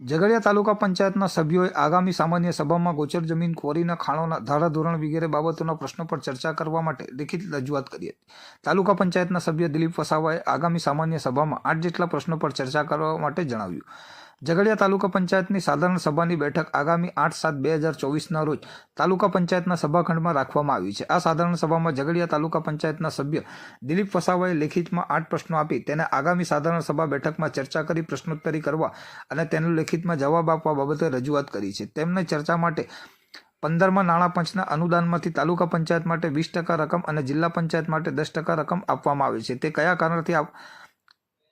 ઝઘડિયા તાલુકા પંચાયતના સભ્યોએ આગામી સામાન્ય સભામાં ગોચર જમીન કોરીના ખાણોના ધારાધોરણ વગેરે બાબતોના પ્રશ્નો પર ચર્ચા કરવા માટે લેખિત રજૂઆત કરી હતી. તાલુકા પંચાયતના સભ્ય દિલીપ વસાવાએ આગામી સામાન્ય સભામાં આઠ જેટલા પ્રશ્નો પર ચર્ચા કરવા માટે જણાવ્યું. ઝઘડિયા તાલુકા પંચાયતની સાધારણ સભાની બેઠક આગામી આઠ સાત બે હજાર ચોવીસના રોજ તાલુકા પંચાયતના સભાખંડમાં રાખવામાં આવી છે. આ સાધારણ સભામાં ઝઘડિયા તાલુકા પંચાયતના સભ્ય દિલીપ વસાવાએ લેખિતમાં આઠ પ્રશ્નો આપી તેને આગામી સાધારણ સભા બેઠકમાં ચર્ચા કરી પ્રશ્નોત્તરી કરવા અને તેનો લેખિતમાં જવાબ આપવા બાબતે રજૂઆત કરી છે. તેમને ચર્ચા માટે પંદરમાં નાણાં પંચના અનુદાનમાંથી તાલુકા પંચાયત માટે વીસ ટકા રકમ અને જિલ્લા પંચાયત માટે દસ ટકા રકમ આપવામાં આવે છે. તે કયા કારણથી આપ-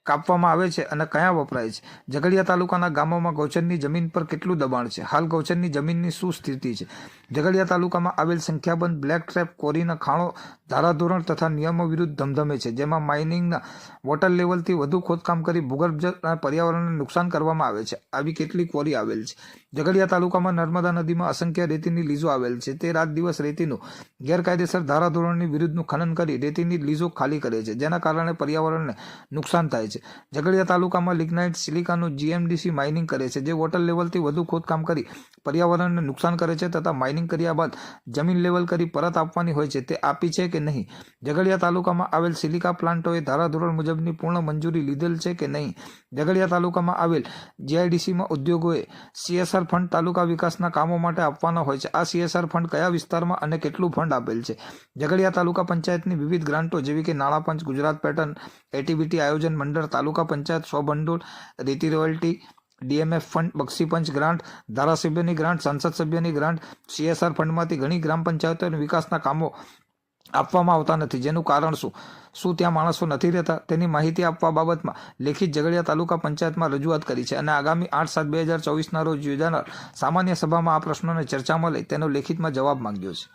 કાપવામાં આવે છે અને કયા વપરાય છે? ઝઘડિયા તાલુકાના ગામોમાં ગૌચરની જમીન પર કેટલું દબાણ છે? હાલ ગૌચરની જમીનની શું સ્થિતિ છે? ઝઘડિયા તાલુકામાં આવેલ સંખ્યાબંધ બ્લેક ટ્રેપ, કોરીના ખાણો, ધારાધોરણ તથા નિયમો વિરુદ્ધ ધમધમે છે, જેમાં માઇનિંગના વોટર લેવલથી વધુ ખોદકામ કરી ભૂગર્ભ અને પર્યાવરણને નુકસાન કરવામાં આવે છે. આવી કેટલી કોરી આવેલ છે. ઝઘડિયા તાલુકામાં નર્મદા નદીમાં અસંખ્ય રેતીની લીઝો આવેલ છે. તે રાત દિવસ રેતીનું ગેરકાયદેસર ધારાધોરણની વિરુદ્ધનું ખનન કરી રેતીની લીઝો ખાલી કરે છે, જેના કારણે પર્યાવરણને નુકસાન થાય છે. ઝઘડિયા તાલુકામાં લિગ્નાઇટ સિલિકાનું જીએમડીસી માઇનિંગ કરે છે, જે વોટર લેવલથી વધુ ખોદકામ કરી પર્યાવરણને નુકસાન કરે છે તથા માઇનિંગ કર્યા બાદ જમીન લેવલ કરી પરત આપવાની હોય છે, તે આપી છે કે નહીં? ઝઘડિયા તાલુકામાં આવેલ સિલિકા પ્લાન્ટોએ ધારાધોરણ મુજબની પૂર્ણ મંજૂરી લીધેલ છે કે નહીં? ઝઘડિયા તાલુકામાં આવેલ જીઆઈડીસીમાં ઉદ્યોગોએ સીએસઆર ફંડ તાલુકા વિકાસના કામો માટે આપવાના હોય છે. આ સીએસઆર ફંડ કયા વિસ્તારમાં અને કેટલું ફંડ આપેલ છે? ઝઘડિયા તાલુકા પંચાયતની વિવિધ ગ્રાન્ટો જેવી કે નાણાં પંચ ગુજરાત પેટર્ન એટીબીટી આયોજન મંડળ તાલુકા પંચાયત સ્વભંડોળ રીતિ રોયલ્ટી, ડીએમએફ ફંડ બક્ષીપંચ ગ્રાન્ટ, ધારાસભ્યની ગ્રાન્ટ, સંસદ સભ્યની ગ્રાન્ટ, સીએસઆર ફંડમાંથી ઘણી ગ્રામ પંચાયતોને વિકાસના કામો આપવામાં આવતા નથી. જેનું કારણ શું? શું ત્યાં માણસો નથી રહેતા? તેની માહિતી આપવા બાબતમાં લેખિત ઝઘડિયા તાલુકા પંચાયતમાં રજૂઆત કરી છે અને આગામી આઠ સાત બે હજાર ચોવીસના રોજ યોજાનાર સામાન્ય સભામાં આ પ્રશ્નોને ચર્ચામાં લઈ તેનો લેખિતમાં જવાબ માંગ્યો છે.